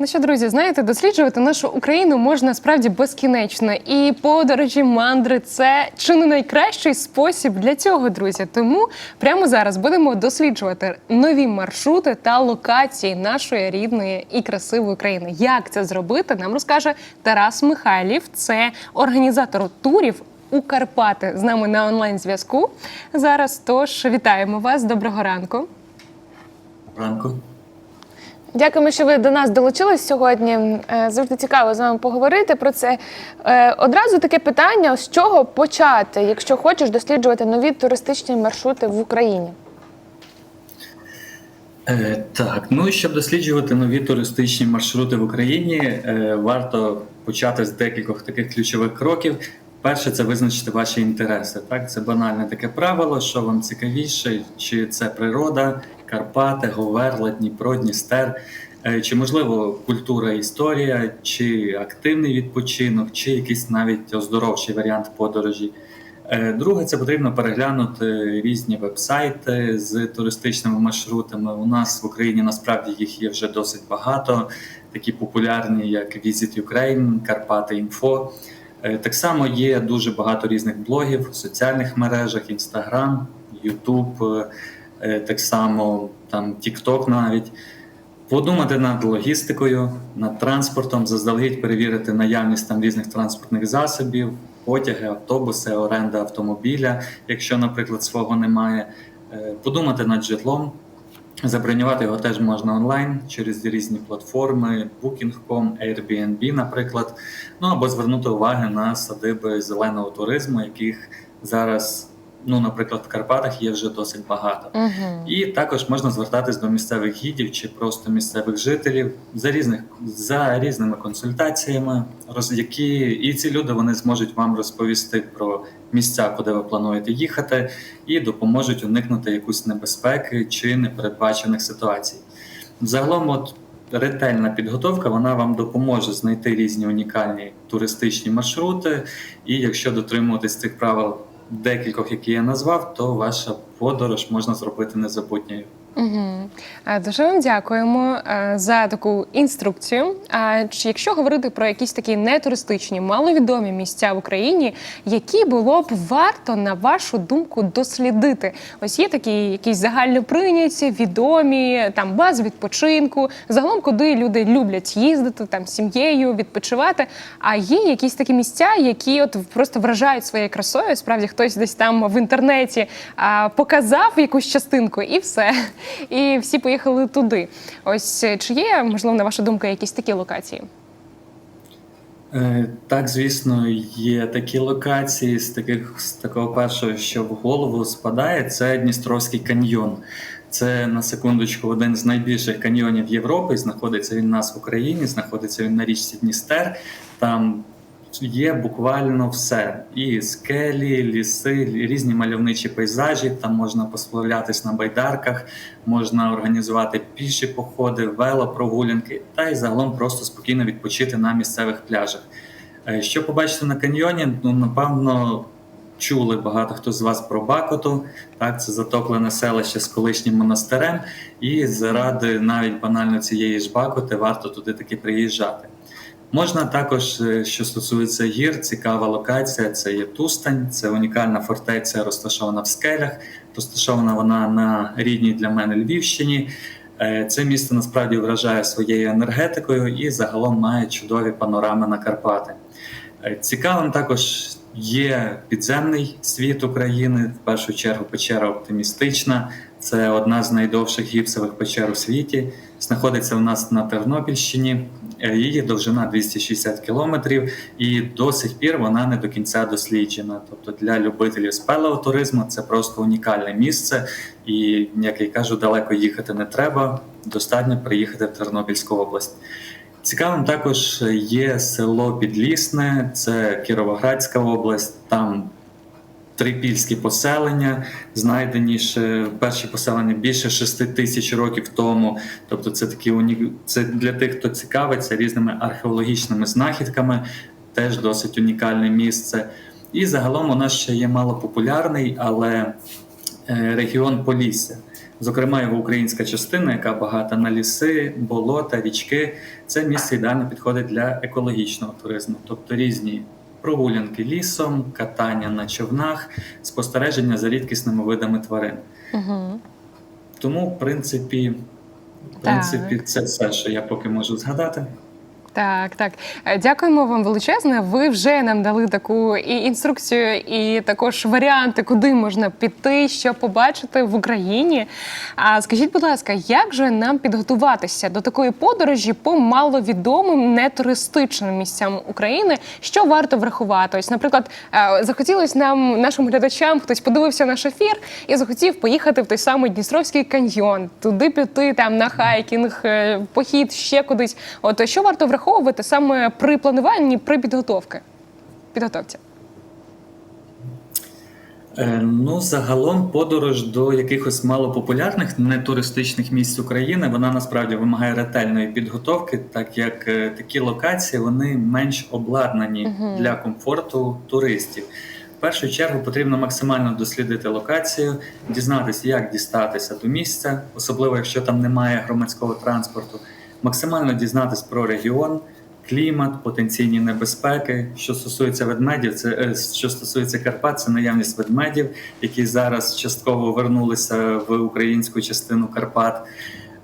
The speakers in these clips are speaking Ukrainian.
Ну що, друзі, знаєте, досліджувати нашу Україну можна справді безкінечно. І подорожі, мандри це чи не найкращий спосіб для цього, друзі. Тому прямо зараз будемо досліджувати нові маршрути та локації нашої рідної і красивої країни. Як це зробити, нам розкаже Тарас Михайлів. Це організатор турів. У Карпати з нами на онлайн зв'язку зараз. Тож вітаємо вас. Доброго ранку. Ранку. Дякуємо, що ви до нас долучились сьогодні. Е, Завжди цікаво з вами поговорити про це. Е, Одразу таке питання: з чого почати, якщо хочеш досліджувати нові туристичні маршрути в Україні? Е, так, ну щоб досліджувати нові туристичні маршрути в Україні, варто почати з декількох таких ключових кроків. Перше, це визначити ваші інтереси. Так, це банальне таке правило, що вам цікавіше, чи це природа, Карпати, Говерла, Дніпро, Дністер, е, чи можливо культура, історія, чи активний відпочинок, чи якийсь навіть оздоровчий варіант подорожі. Е, Друге, це потрібно переглянути різні вебсайти з туристичними маршрутами. У нас в Україні насправді їх є вже досить багато, такі популярні, як Visit Ukraine, Карпати Інфо. Е, Так само є дуже багато різних блогів в соціальних мережах, Instagram, YouTube, так само там TikTok навіть. Подумати над логістикою, над транспортом, заздалегідь перевірити наявність там різних транспортних засобів, потяги, автобуси, оренда автомобіля, якщо, наприклад, свого немає. Е, Подумати над житлом. Забронювати його теж можна онлайн через різні платформи, Booking.com, Airbnb, наприклад. Ну або звернути увагу на садиби зеленого туризму, яких зараз, ну, наприклад, в Карпатах є вже досить багато. Угу. І також можна звертатись до місцевих гідів чи просто місцевих жителів за різних за різними консультаціями, роз які і ці люди вони зможуть вам розповісти про місця, куди ви плануєте їхати, і допоможуть уникнути якусь небезпеки чи непередбачених ситуацій. Загалом, от ретельна підготовка вона вам допоможе знайти різні унікальні туристичні маршрути. І якщо дотримуватись цих правил декількох, які я назвав, то ваша подорож можна зробити незабутньою. Угу. Дуже вам дякуємо е, за таку інструкцію. А якщо говорити про якісь такі нетуристичні, маловідомі місця в Україні, які було б варто на вашу думку дослідити? Ось є такі якісь загальноприйняті, відомі там бази відпочинку, загалом, куди люди люблять їздити там сім'єю, відпочивати. А є якісь такі місця, які от просто вражають своєю красою. Справді хтось десь там в інтернеті показав якусь частинку, і все. І всі поїхали туди. Ось е, чи є, можливо, на вашу думку, якісь такі локації? Е, Так, звісно, є такі локації з таких з такого першого, що в голову спадає, це Дністровський каньйон. Це на секундочку один з найбільших каньйонів Європи. Знаходиться він у нас в Україні, знаходиться він на річці Дністер. Там є буквально все: і скелі, ліси, різні мальовничі пейзажі. Там можна посплавлятись на байдарках, можна організувати піші походи, велопрогулянки та й загалом просто спокійно відпочити на місцевих пляжах. Е, Що побачити на каньйоні? Ну, напевно, чули багато хто з вас про Бакоту. Так, це затоплене селище з колишнім монастирем, і заради навіть банально цієї ж Бакоти варто туди таки приїжджати. Можна також, е, що стосується гір, цікава локація. Це є Тустань, це унікальна фортеця, розташована в скелях. Розташована вона на рідній для мене Львівщині. Е, Це місто насправді вражає своєю енергетикою і загалом має чудові панорами на Карпати. Е, Цікавим також є підземний світ України. В першу чергу печера оптимістична. Це одна з найдовших гіпсових печер у світі. Знаходиться у нас на Тернопільщині. Е, Її довжина 260 кілометрів, і до сих пір вона не до кінця досліджена. Тобто для любителів спелеотуризму це просто унікальне місце, і як я кажу, далеко їхати не треба. Достатньо приїхати в Тернопільську область. Цікавим також є село Підлісне, це Кіровоградська область. Там трипільські поселення, знайдені ще перші поселення більше 6 тисяч років тому. Тобто, це такі уні... це для тих, хто цікавиться різними археологічними знахідками, теж досить унікальне місце. І загалом у нас ще є малопопулярний, але е, регіон Полісся. Зокрема, його українська частина, яка багата на ліси, болота, річки, це місце ідеально підходить для екологічного туризму, тобто різні прогулянки лісом, катання на човнах, спостереження за рідкісними видами тварин. Угу. Тому, в принципі, в принципі, це все, що я поки можу згадати. Так, так. Е, Дякуємо вам величезне. Ви вже нам дали таку і інструкцію, і також варіанти, куди можна піти, що побачити в Україні. А скажіть, будь ласка, як же нам підготуватися до такої подорожі по маловідомим нетуристичним місцям України? Що варто врахувати? Ось, наприклад, е, захотілося нам, нашим глядачам, хтось подивився наш ефір і захотів поїхати в той самий Дністровський каньйон, туди піти там на хайкінг, е, похід ще кудись. От що варто враховувати саме при плануванні, при підготовці? Підготовці. Е, Ну, загалом, подорож до якихось малопопулярних нетуристичних місць України вона насправді вимагає ретельної підготовки, так як е, такі локації вони менш обладнані для комфорту туристів. В першу чергу потрібно максимально дослідити локацію, дізнатися, як дістатися до місця, особливо якщо там немає громадського транспорту, максимально дізнатися про регіон, клімат, потенційні небезпеки. Що стосується ведмедів, це е, що стосується Карпат, це наявність ведмедів, які зараз частково вернулися в українську частину Карпат.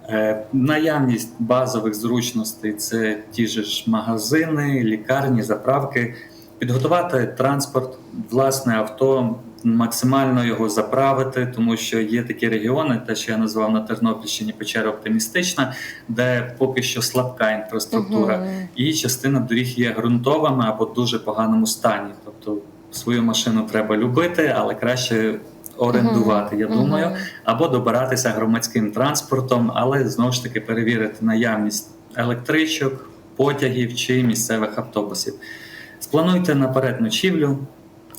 Е, Наявність базових зручностей це ті ж магазини, лікарні, заправки. Підготувати транспорт, власне авто, максимально його заправити, тому що є такі регіони, те, що я назвав на Тернопільщині печера оптимістична, де поки що слабка інфраструктура, Мгм. і частина доріг є ґрунтовими або в дуже поганому стані. Тобто свою машину треба любити, але краще орендувати, я думаю, або добиратися громадським транспортом, але знову ж таки перевірити наявність електричок, потягів чи місцевих автобусів. Сплануйте наперед ночівлю.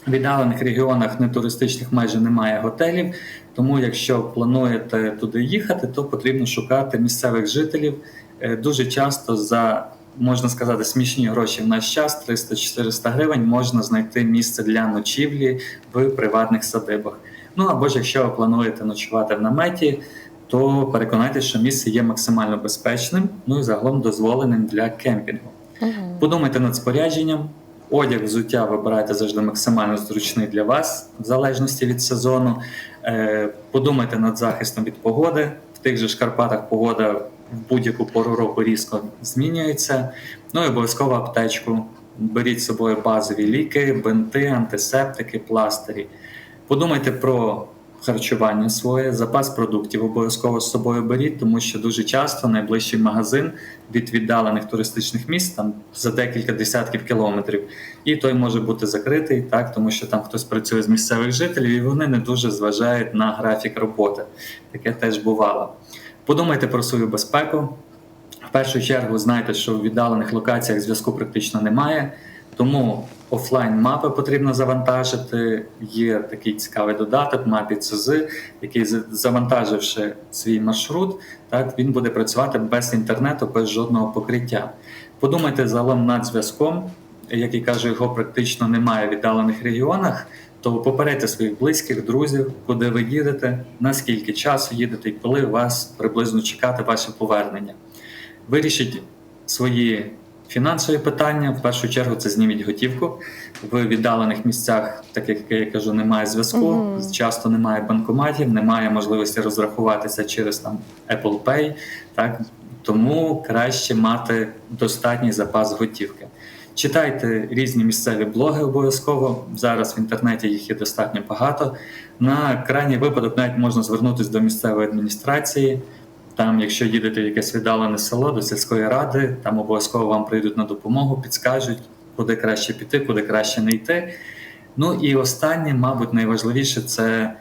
В віддалених регіонах нетуристичних майже немає готелів, тому якщо плануєте туди їхати, то потрібно шукати місцевих жителів. Е, Дуже часто за можна сказати смішні гроші в наш час 300-400 гривень можна знайти місце для ночівлі в приватних садибах. Ну або ж якщо ви плануєте ночувати в наметі, то переконайтеся, що місце є максимально безпечним, ну і загалом дозволеним для кемпінгу. Подумайте над спорядженням. Одяг взуття вибирайте завжди максимально зручний для вас, в залежності від сезону. Е, Подумайте над захистом від погоди. В тих же ж Карпатах погода в будь-яку пору року різко змінюється. Ну і обов'язково аптечку. Беріть з собою базові ліки, бинти, антисептики, пластирі. Подумайте про харчування своє, запас продуктів обов'язково з собою беріть, тому що дуже часто найближчий магазин від віддалених туристичних міст там за декілька десятків кілометрів, і той може бути закритий, так тому що там хтось працює з місцевих жителів, і вони не дуже зважають на графік роботи. Таке теж бувало. Подумайте про свою безпеку. В першу чергу знайте, що в віддалених локаціях зв'язку практично немає, тому офлайн мапи потрібно завантажити. Є такий цікавий додаток мапі ЦЗ, який завантаживши свій маршрут, так він буде працювати без інтернету, без жодного покриття. Подумайте загалом над зв'язком, як і кажу, його практично немає в віддалених регіонах. То попередьте своїх близьких, друзів, куди ви їдете, наскільки часу їдете і коли вас приблизно чекати ваше повернення. Вирішіть свої фінансові питання. В першу чергу це зніміть готівку. В віддалених місцях, так як я кажу, немає зв'язку, Мгм. часто немає банкоматів, немає можливості розрахуватися через там Apple Pay. Так? Тому краще мати достатній запас готівки. Читайте різні місцеві блоги обов'язково. Зараз в інтернеті їх є достатньо багато. На крайній випадок навіть можна звернутися до місцевої адміністрації. Там, якщо їдете в якесь віддалене село до сільської ради, там обов'язково вам прийдуть на допомогу, підскажуть, куди краще піти, куди краще не йти. Ну і останнє, мабуть, найважливіше це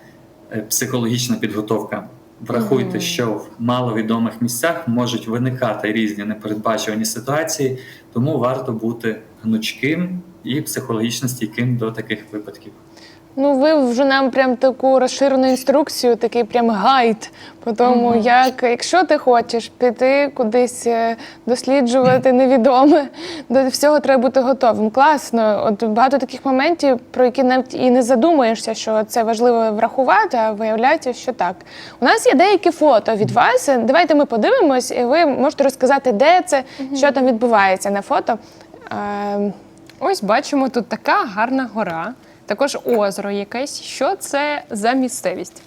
е, психологічна підготовка. Врахуйте, що в маловідомих місцях можуть виникати різні непередбачувані ситуації, тому варто бути гнучким і психологічно стійким до таких випадків. Ну, ви вже нам прям таку розширену інструкцію, такий прям гайд по тому, як якщо ти хочеш піти кудись е, досліджувати невідоме, до всього треба бути готовим. Класно. От багато таких моментів, про які навіть і не задумуєшся, що це важливо врахувати, а виявляється, що так. У нас є деякі фото від вас. Давайте ми подивимось, і ви можете розказати, де це, що там відбувається на фото. Ем, Ось бачимо тут така гарна гора, також озеро якесь. Що це за місцевість?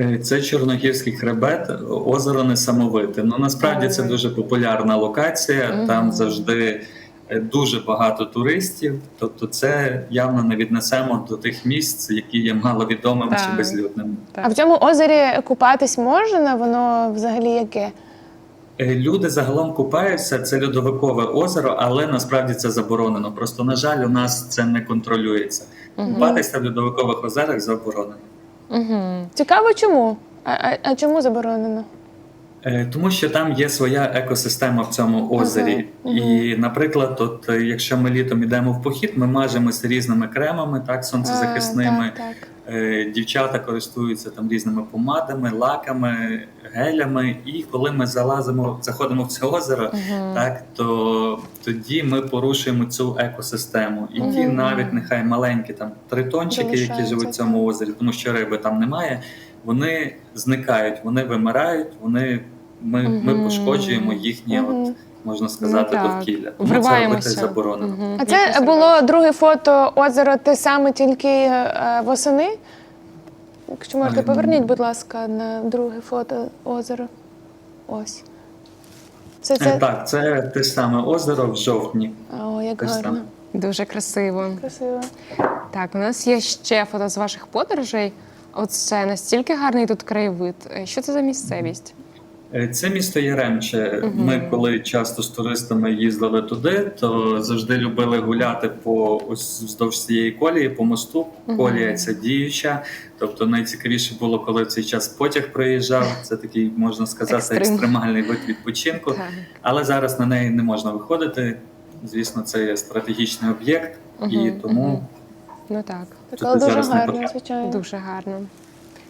Е, Це Чорногірський хребет, озеро Несамовите. Ну насправді це дуже популярна локація. Там завжди е, дуже багато туристів. Тобто, це явно не віднесемо до тих місць, які є маловідомими чи безлюдними. А в цьому озері купатись можна? Воно взагалі яке? Е, Люди загалом купаються. Це льодовикове озеро, але насправді це заборонено. Просто на жаль, у нас це не контролюється. Купатися в льодовикових озерах заборонено. Угу. Цікаво, чому? А, а, а чому заборонено? Е, Тому що там є своя екосистема в цьому озері. Мгм, І, наприклад, от, якщо ми літом йдемо в похід, ми мажемося різними кремами, так, сонцезахисними. А, так, так. Е, Дівчата користуються там різними помадами, лаками, гелями. І коли ми залазимо, заходимо в це озеро, так то тоді ми порушуємо цю екосистему. І ті навіть нехай маленькі там тритончики, які живуть в цьому озері, тому що риби там немає. Вони зникають, вони вимирають, вони ми, ми Мгм. пошкоджуємо їхнє, Мгм. от можна сказати, Ну, так. довкілля. Тому це робити Вриваємося. заборонено. Мгм. А це було друге фото озера те саме, тільки е, восени. Якщо можете, Е, поверніть, будь ласка, на друге фото озера. Ось. Це Е, це. Так, це те саме озеро в жовтні. О, як те ж гарно. саме. Дуже красиво. Красиво. Так, у нас є ще фото з ваших подорожей. Оце настільки гарний тут краєвид. Е, Що це за місцевість? Е, Це місто Яремче. Ми коли часто з туристами їздили туди, то завжди любили гуляти по ось вздовж цієї колії, по мосту. Колія ця діюча. Тобто найцікавіше було, коли в цей час потяг проїжджав. Це такий, можна сказати, Екстрим. екстремальний вид відпочинку. Так. Але зараз на неї не можна виходити. Звісно, це є стратегічний об'єкт, і тому. Ну так, Так, але дуже гарно, звичайно. дуже гарно.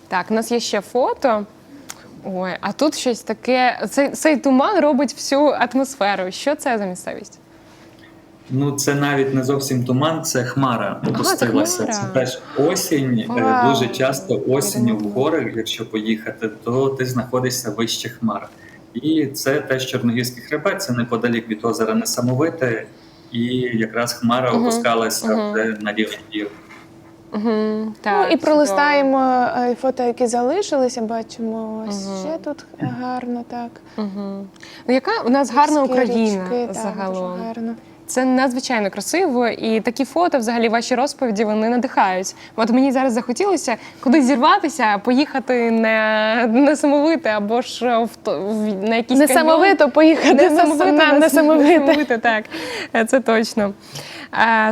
Так, у нас є ще фото. Ой, а тут щось таке. Цей, цей туман робить всю атмосферу. Що це за місцевість? Ну, це навіть не зовсім туман, це хмара це опустилася. хмара. Це теж осінь. Е, Вау. Дуже часто осінню в гори, якщо поїхати, то ти знаходишся вище хмар. І це теж Чорногірський хребет, це неподалік від озера Несамовите, і якраз хмара опускалася вже на рівень гір. Угу, Ну і пролистаємо е, фото, які залишилися. Бачимо ось Мгм. ще тут гарно, так. Угу. Ну, яка у нас гарна Гірські Україна річки, так, загалом. дуже гарно. Це надзвичайно красиво, і такі фото, взагалі, ваші розповіді вони надихають. От мені зараз захотілося кудись зірватися, поїхати не, не самовите або ж в, в на якийсь Несамовито поїхати на, Несамовито, на, на несамовите. несамовите, так. Е, Це точно.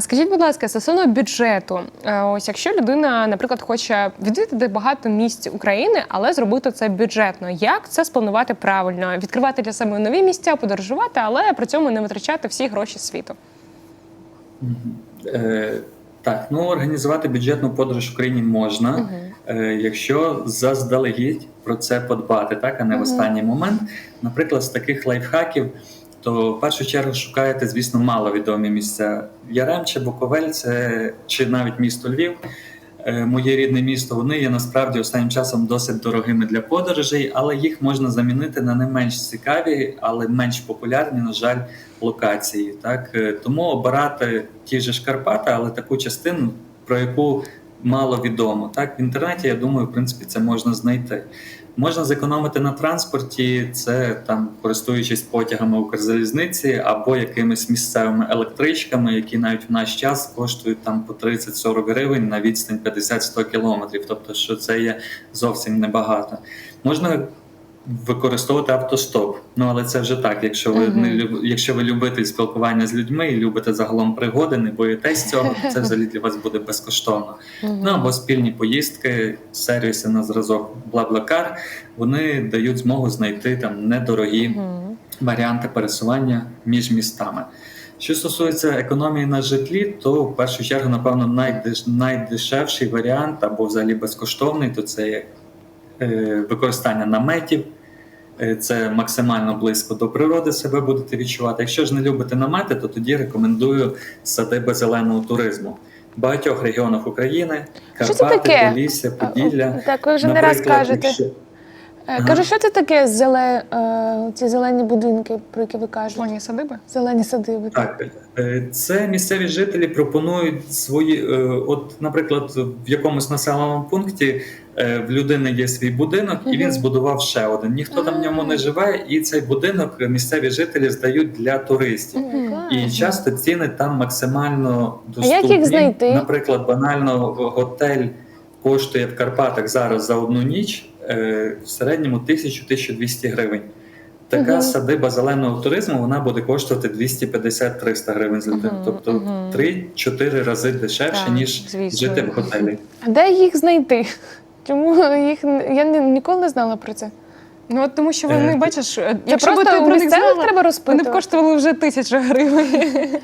Скажіть, будь ласка, стосовно бюджету, Е, ось якщо людина, наприклад, хоче відвідати багато місць України, але зробити це бюджетно, як це спланувати правильно? Відкривати для себе нові місця, подорожувати, але при цьому не витрачати всі гроші світу. Е, так, ну організувати бюджетну подорож в Україні можна, е, якщо заздалегідь про це подбати, так а не в останній момент. Наприклад, з таких лайфхаків, то в першу чергу шукаєте, звісно, маловідомі місця. Яремче, Буковель, це чи навіть місто Львів. е, Моє рідне місто, вони є насправді останнім часом досить дорогими для подорожей, але їх можна замінити на не менш цікаві, але менш популярні, на жаль, локації. Так Е, тому обирати ті ж Карпати, але таку частину, про яку мало відомо. Так в інтернеті, я думаю, в принципі, це можна знайти. Можна зекономити на транспорті, це там користуючись потягами Укрзалізниці або якимись місцевими електричками, які навіть в наш час коштують там по 30-40 гривень на відстань 50-100 кілометрів. Тобто, що це є зовсім небагато. Можна використовувати автостоп. Ну але це вже так. Якщо ви Мгм. не люб... якщо ви любите спілкування з людьми і любите загалом пригоди, не боїтесь цього, то це взагалі для вас буде безкоштовно. Ну або спільні поїздки, сервіси на зразок BlaBlaCar, вони дають змогу знайти там недорогі варіанти пересування між містами. Що стосується економії на житлі, то в першу чергу, напевно, найдеш... найдешевший варіант або взагалі безкоштовний, то це є е, використання наметів. Е, Це максимально близько до природи себе будете відчувати. Якщо ж не любите намети, то тоді рекомендую садиби зеленого туризму. В багатьох регіонах України Карпати. Полісся, Поділля. Так, ви вже не раз кажете. якщо- Е, Кажу, що це таке зеле, е, ці зелені будинки, про які ви кажете? Плані садиби? Зелені садиби. Так, е, це місцеві жителі пропонують свої. е, От, наприклад, в якомусь населеному пункті е, в людини є свій будинок, і він збудував ще один. Ніхто там в ньому не живе, і цей будинок місцеві жителі здають для туристів. І часто ціни там максимально А доступні. як їх знайти? Наприклад, банально готель коштує в Карпатах зараз за одну ніч в середньому 1000-1200 гривень. Така Мгм. садиба зеленого туризму вона буде коштувати 250-300 гривень з людини. Мгм, Тобто мгм. 3-4 рази дешевше, Так, ніж звісно. жити в готелі. А де їх знайти? Чому їх я ні- ніколи не знала про це? Ну от тому що вони, Е, бачиш, якщо би просто ти у про них знала, треба вони б коштували вже тисячу гривень.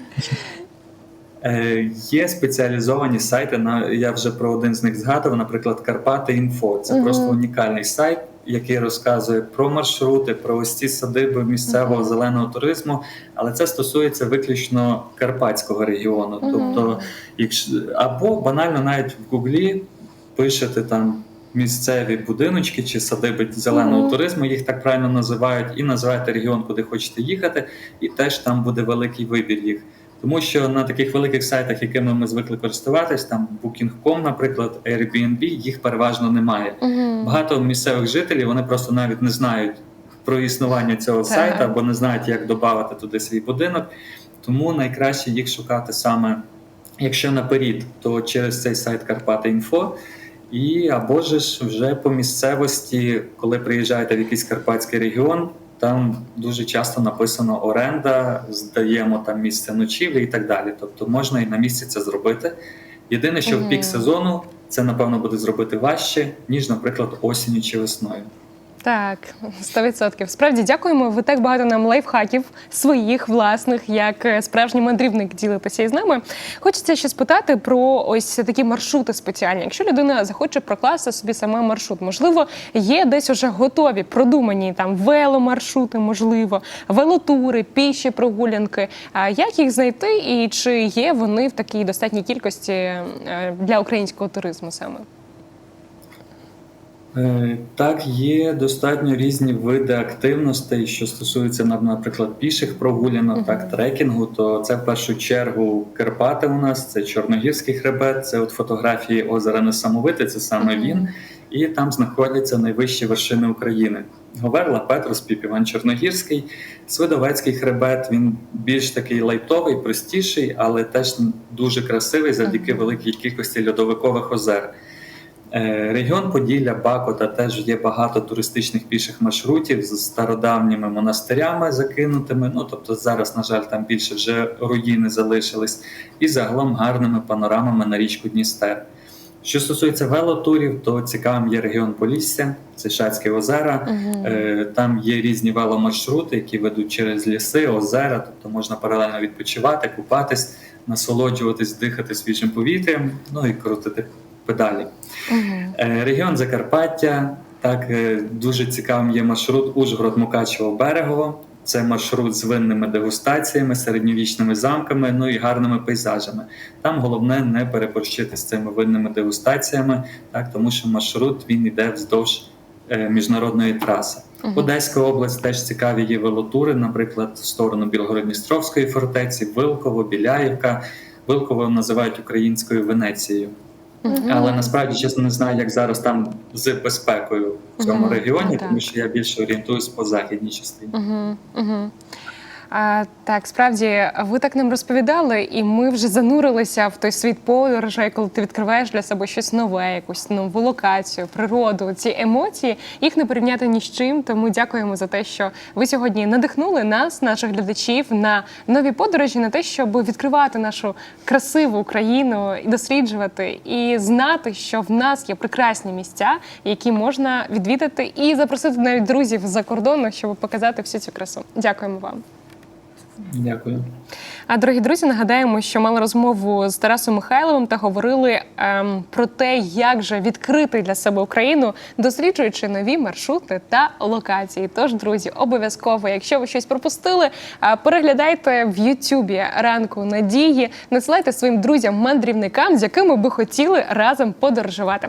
Е, Є спеціалізовані сайти. На я вже про один з них згадував. Наприклад, Карпати Інфо. Це Мгм. просто унікальний сайт, який розказує про маршрути, про ось ці садиби місцевого Мгм. зеленого туризму. Але це стосується виключно карпатського регіону. Мгм. Тобто, якщо або банально навіть в Гуглі пишете там. Місцеві будиночки чи садиби зеленого Мгм. туризму, їх так правильно називають, і називаєте регіон, куди хочете їхати, і теж там буде великий вибір їх. Тому що на таких великих сайтах, якими ми звикли користуватись, там Booking.com, наприклад, Airbnb, їх переважно немає. Мгм. Багато місцевих жителів вони просто навіть не знають про існування цього Так. сайту або не знають, як додати туди свій будинок. Тому найкраще їх шукати саме, якщо наперед, то через цей сайт Карпати.Інфо. І або ж вже по місцевості, коли приїжджаєте в якийсь карпатський регіон, там дуже часто написано оренда, здаємо там місце ночівлі і так далі. Тобто можна і на місці це зробити. Єдине, що в пік сезону це напевно буде зробити важче, ніж, наприклад, осінню чи весною. Так, 100%. Справді дякуємо. Ви так багато нам лайфхаків своїх власних, як е, справжній мандрівник ділитеся із нами. Хочеться ще спитати про ось такі маршрути спеціальні. Якщо людина захоче прокласти собі саме маршрут, можливо, є десь уже готові, продумані там веломаршрути, можливо, велотури, піші прогулянки. А як їх знайти і чи є вони в такій достатній кількості е, для українського туризму саме? Е, Так, є достатньо різні види активностей, що стосуються, на- наприклад, піших прогулянок, Мгм. так, трекінгу, то це в першу чергу Карпати у нас, це Чорногірський хребет, це от фотографії озера Несамовите, це саме Мгм. він. І там знаходяться найвищі вершини України. Говерла, Петрос, Піп Іван Чорногірський, Свидовецький хребет. Він більш такий лайтовий, простіший, але теж дуже красивий завдяки великій кількості льодовикових озер. Е, Регіон Поділля, Бакота теж є багато туристичних піших маршрутів з стародавніми монастирями закинутими. Ну тобто зараз, на жаль, там більше вже руїни залишились, і загалом гарними панорамами на річку Дністер. Що стосується велотурів, то цікавим є регіон Полісся, це Шацькі озера. Е, Там є різні веломаршрути, які ведуть через ліси, озера, тобто можна паралельно відпочивати, купатись, насолоджуватись, дихати свіжим повітрям, ну і крутити педалі. Е, Регіон Закарпаття. Так, е, дуже цікавим є маршрут Ужгород Мукачево Берегово. Це маршрут з винними дегустаціями, середньовічними замками, ну і гарними пейзажами. Там головне не переборщити з цими винними дегустаціями, так тому що маршрут він йде вздовж е, міжнародної траси. Мгм. Одеська область теж цікаві є велотури, наприклад, в сторону Білгородністровської фортеці, Вилково, Біляївка. Вилково називають українською Венецією. Але насправді чесно не знаю, як зараз там з безпекою в цьому регіоні, тому що я більше орієнтуюсь по західній частині. А, так, справді, ви так нам розповідали, і ми вже занурилися в той світ подорожей, коли ти відкриваєш для себе щось нове, якусь нову локацію, природу. Ці емоції їх не порівняти ні з чим. Тому дякуємо за те, що ви сьогодні надихнули нас, наших глядачів, на нові подорожі, на те, щоб відкривати нашу красиву Україну і досліджувати, і знати, що в нас є прекрасні місця, які можна відвідати і запросити навіть друзів з-за кордону, щоб показати всю цю красу. Дякуємо вам. Дякую. А дорогі друзі, нагадаємо, що мали розмову з Тарасом Михайловим та говорили ем, про те, як же відкрити для себе Україну, досліджуючи нові маршрути та локації. Тож, друзі, обов'язково, якщо ви щось пропустили, а, переглядайте в Ютубі ранку надії, надсилайте своїм друзям-мандрівникам, з якими би хотіли разом подорожувати.